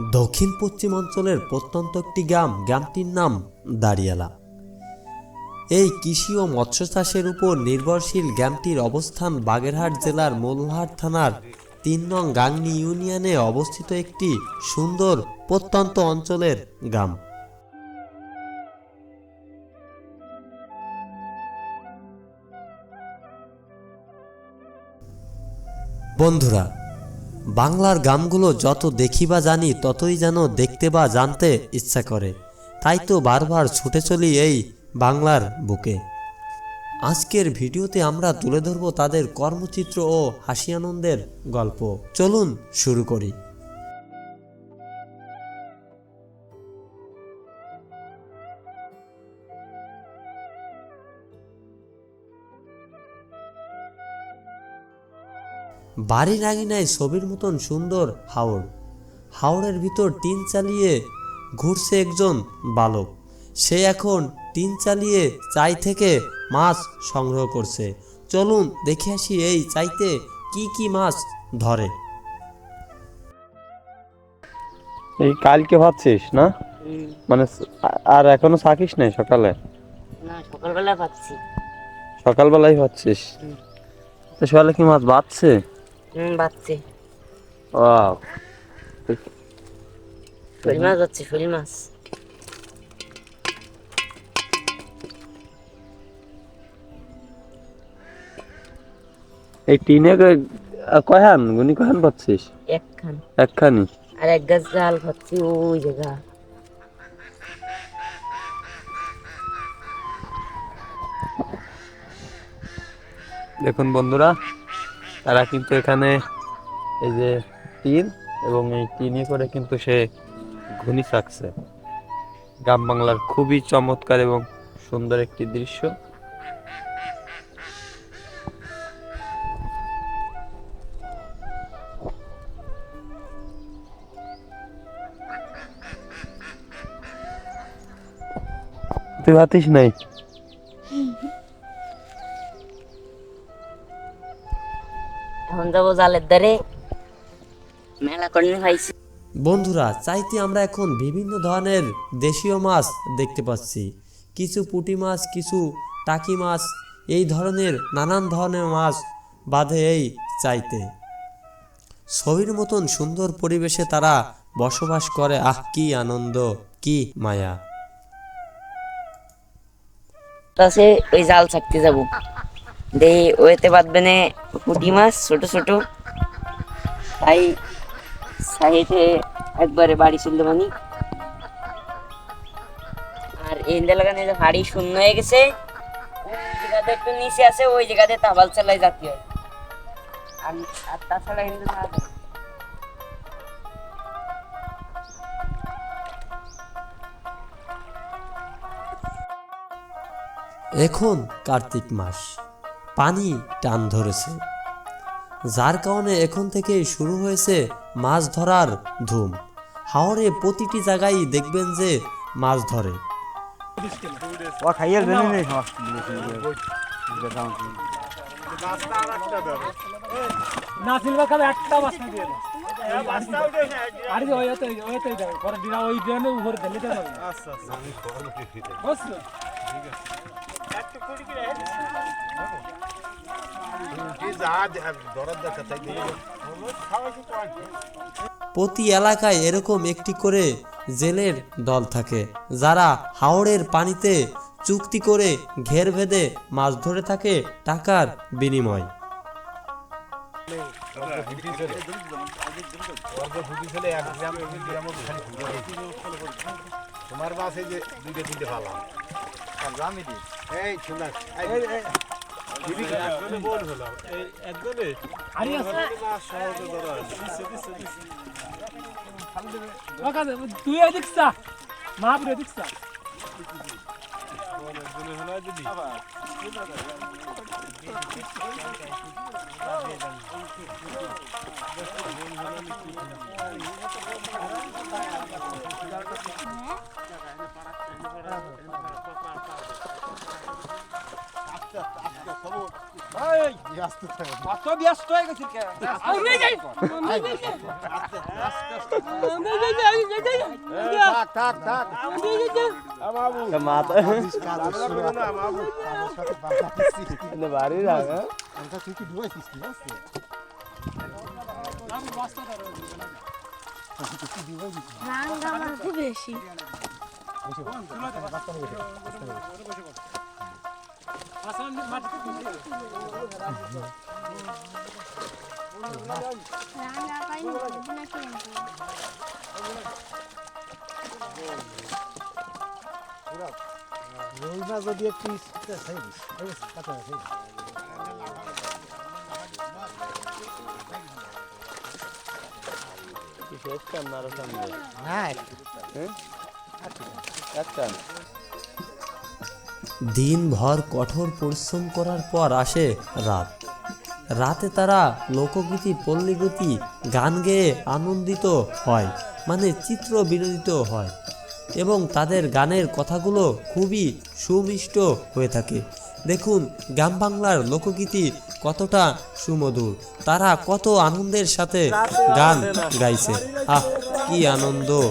দক্ষিণ পশ্চিম অঞ্চলের প্রত্যন্ত একটি গ্রাম, গ্রামটির নাম দাঁড়িয়ালা। এই কৃষি ও মৎস্য চাষের উপর নির্ভরশীল গ্রামটির অবস্থান বাগেরহাট জেলার মোল্লাহাট থানার তিন নং গাংনি ইউনিয়নে অবস্থিত একটি সুন্দর প্রত্যন্ত অঞ্চলের গ্রাম। বন্ধুরা বাংলার গ্রামগুলো যত দেখি বা জানি, ততই যেন দেখতে বা জানতে ইচ্ছা করে। তাই তো বারবার ছুটে চলি এই বাংলার বুকে। আজকের ভিডিওতে আমরা তুলে ধরব তাদের কর্মচিত্র ও হাসি আনন্দের গল্প। চলুন শুরু করি। বাড়ির আঙিনায় ছবির মতন সুন্দর হাওড়। হাওড়ের ভিতর টিন চালিয়ে ঘুরছে একজন বালক। সে এখন টিন চালিয়ে চাই থেকে মাছ সংগ্রহ করছে। চলুন দেখে আসি এই চাইতে কি কি মাছ ধরে। এই কালকে ভাবছিস না? মানে আর এখনও থাকিস নাই সকালে? না সকালবেলা পাচ্ছি সকালবেলাই ভাবছিস। তো সকালে কি মাছ বাঁচছে হুম পাচ্ছি ওয়াও। শোল মাছ মাছ। এই টিনে ক- আ, কয়হান গুনি কয়হান পাচ্ছিস? একখান। একখানি? আর এক গাছ জাল পাচ্ছি ওই জায়গা। দেখুন বন্ধুরা তারা কিন্তু এখানে এই যে টিন এবং এই টিনে করে কিন্তু সে ঘুনি থাকছে গ্রাম বাংলার খুবই চমৎকার এবং সুন্দর একটি দৃশ্য। তুই ভাতিস নাই? যাব জালের ধারে। মেলা করে খাইছি বন্ধুরা চাইতে আমরা এখন বিভিন্ন ধরনের দেশীয় মাছ দেখতে পাচ্ছি। কিছু পুঁটি মাছ কিছু টাকি মাছ এই ধরনের নানান ধরনের মাছ বাঁধে এই চাইতে। ছবির মতন সুন্দর পরিবেশে তারা বসবাস করে। আহ কি আনন্দ কি মায়া। তাছে ওই জাল ছাকতে যাব। দে ওয়েতে বাঁধবে না পুঁটি মাছ, ছোট ছোট। তাই সাইডে একবারে বাড়ি ছিল মানে আর এন্দে লাগানো হাড়ি শূন্য হয়ে গেছে। ওই জায়গাতে একটু নিচে আছে, ওই জায়গাতে তাবাল চালাই জাতীয় আর তাছাড়া হিন্দু এখন কার্তিক মাস। পানি টান ধরেছে যার কারণে এখন থেকেই শুরু হয়েছে মাছ ধরার ধুম হাওড়ে প্রতিটি জায়গায় দেখবেন যে মাছ ধরে খাইয়ে প্রতি এলাকায় এরকম একটি করে জেলের দল থাকে যারা হাওড়ের পানিতে চুক্তি করে ঘের বেঁধে মাছ ধরে থাকে টাকার বিনিময়। তোমার মাছ এই যে দুইটা তিনটে ফালাম আর জামি দি এই শুনা আরে আছে ওকাজে তুই এদিকছা মাহপুর এদিকছা কত ব্যস্ত হয়ে গেছিস কে আর নিয়ে যাই আস্তে আস্তে থাক থাক থাক। মাথা বাড়ি রাখা তুই কি ডুবাইছিস কি? আছে রান্না আমার খুব বেশি। রান্না পাইনি নাকি রুই মাছ যদি একটু খাই দিস কাঁচা খাই হ্যাঁ দিনভর কঠোর পরিশ্রম করার পর আসে রাত। রাতে তারা লোকগীতি পল্লীগীতি গান গেয়ে আনন্দিত হয় মানে চিত্র বিনোদিত হয় এবং তাদের গানের কথাগুলো খুবই সুমিষ্ট হয়ে থাকে। দেখুন গ্রাম বাংলার লোকগীতি কতটা সুমধুর। তারা কত আনন্দের সাথে গান গাইছে। আহ কি আনন্দ!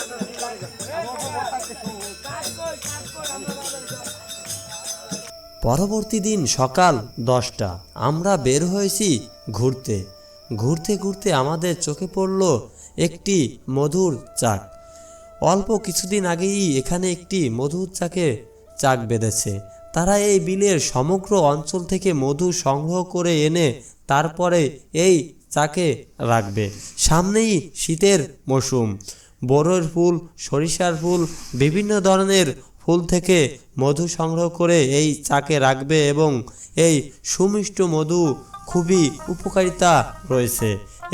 পরবর্তী দিন সকাল দশটা, আমরা বের হয়েছি ঘুরতে। ঘুরতে ঘুরতে আমাদের চোখে পড়ল একটি মধুর চাক। অল্প কিছুদিন আগেই এখানে একটি মধুর চাকে চাক বেঁধেছে। তারা এই বিলের সমগ্র অঞ্চল থেকে মধু সংগ্রহ করে এনে তারপরে এই চাকে রাখবে। সামনেই শীতের মৌসুম বড়ের ফুল, সরিষার ফুল, বিভিন্ন ধরনের ফুল থেকে মধু সংগ্রহ করে এই চাকে রাখবে এবং এই সুমিষ্ট মধু খুবই উপকারিতা রয়েছে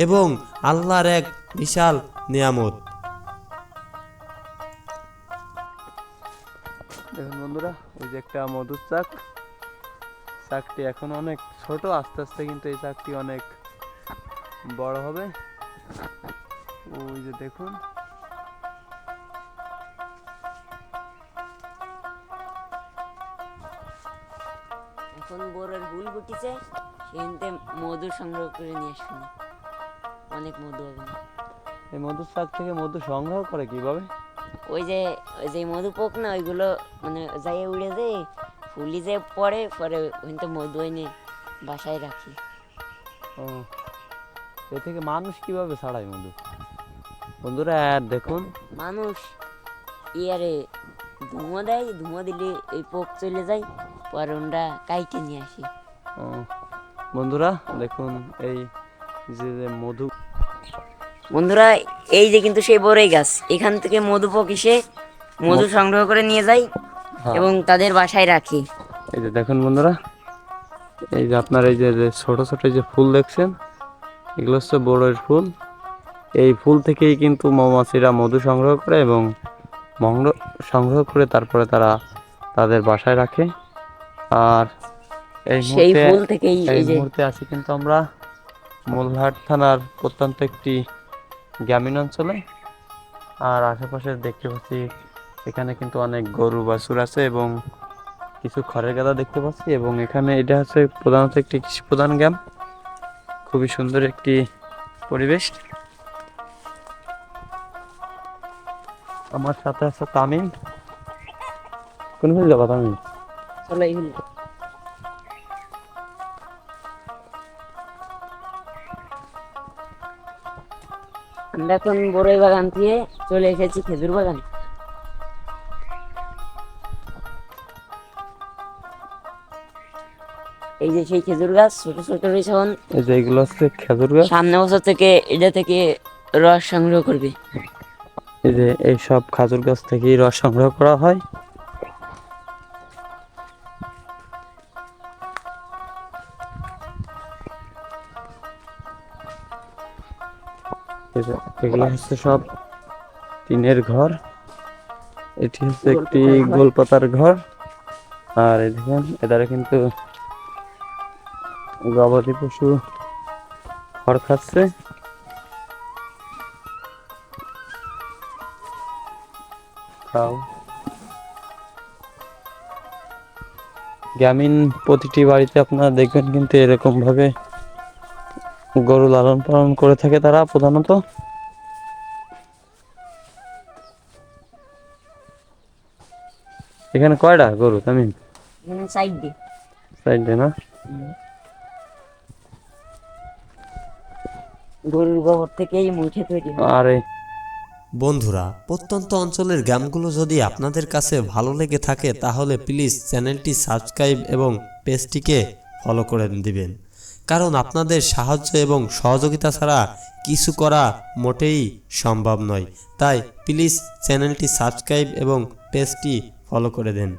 এবং আল্লাহর এক বিশাল নিয়ামত। দেখুন বন্ধুরা, ওই যে একটা মধুর চাক। চাকটি এখন অনেক ছোট, আস্তে আস্তে কিন্তু এই চাকটি অনেক বড় হবে। ওই যে দেখুন। এখন বোরের ভুল গুটিছে সেখানতে মধু সংগ্রহ করে নিয়ে আসুন অনেক মধু হবে না। এই মধুর চাক থেকে মধু সংগ্রহ করে কীভাবে? ওই যে ওই যে মধু পোক না ওইগুলো মানে যাই উড়ে যায় ফুলি যে পরে পরে ওইখানতে মধু এনে বাসায় রাখি। ও এ থেকে মানুষ কীভাবে ছাড়ায় মধু? বন্ধুরা আর দেখুন। মানুষ ইয়ারে ধুমো দেয় ধুমো দিলে এই পোক চলে যায়। পরে ওনরা কাইটে নিয়ে আসি। ও, বন্ধুরা দেখুন এই যে যে মধু। বন্ধুরা এই যে কিন্তু সেই বড়ই গাছ এখান থেকে মধু পোক এসে মধু। সংগ্রহ করে নিয়ে যায় হ্যাঁ। এবং তাদের বাসায় রাখি। এই যে দেখুন বন্ধুরা এই যে আপনার এই যে যে ছোট ছোট যে ফুল দেখছেন এগুলো হচ্ছে বড়ের ফুল। এই ফুল থেকেই কিন্তু মৌমাছিরা মধু সংগ্রহ করে এবং সংগ্রহ করে তারপরে তারা তাদের বাসায় রাখে। আর এই সেই মুহূর্তে ফুল থেকেই এই মুহূর্তে আছি কিন্তু আমরা মূলহাট থানার প্রত্যন্ত একটি গ্রামীণ অঞ্চলে। আর আশেপাশে দেখতে পাচ্ছি এখানে কিন্তু অনেক গরু বাছুর আছে এবং কিছু খড়ের গাদা দেখতে পাচ্ছি এবং এখানে এটা হচ্ছে প্রধানত একটি কৃষি প্রধান গ্রাম। খুবই সুন্দর একটি পরিবেশ। আমার সাথে আছে তামিম। কোন কোন যাবা তামিম? চলো এইগুলো আমরা এখন বড়ই বাগান দিয়ে চলে এসেছি খেজুর বাগান। এই যে সেই খেজুর গাছ ছোট ছোট এখন এই যে এগুলো হচ্ছে খেজুর গাছ। সামনে বছর থেকে এটা থেকে রস সংগ্রহ করবে। এই যে এই সব খাজুর গাছ থেকেই রস সংগ্রহ করা হয়। এগুলো হচ্ছে সব টিনের ঘর। এটি হচ্ছে একটি গোলপাতার ঘর। আর দেখেন এদারে কিন্তু গবাদি পশু খড় খাচ্ছে। খাও গ্রামীণ প্রতিটি বাড়িতে আপনারা দেখবেন কিন্তু এরকম ভাবে গরু লালন পালন করে থাকে তারা প্রধানত। এখানে কয়টা গরু তামিম? সাইড না? গরুর গোবর থেকেই তৈরি হয়। আর। বন্ধুরা প্রত্যন্ত অঞ্চলের গ্রামগুলো যদি আপনাদের কাছে ভালো লেগে থাকে তাহলে প্লিজ চ্যানেলটি সাবস্ক্রাইব এবং পেজটিকে ফলো করে দিবেন। কারণ আপনাদের সাহায্য এবং সহযোগিতা ছাড়া কিছু করা মোটেই সম্ভব নয়। তাই প্লিজ চ্যানেলটি সাবস্ক্রাইব এবং পেজটি ফলো করে দেন।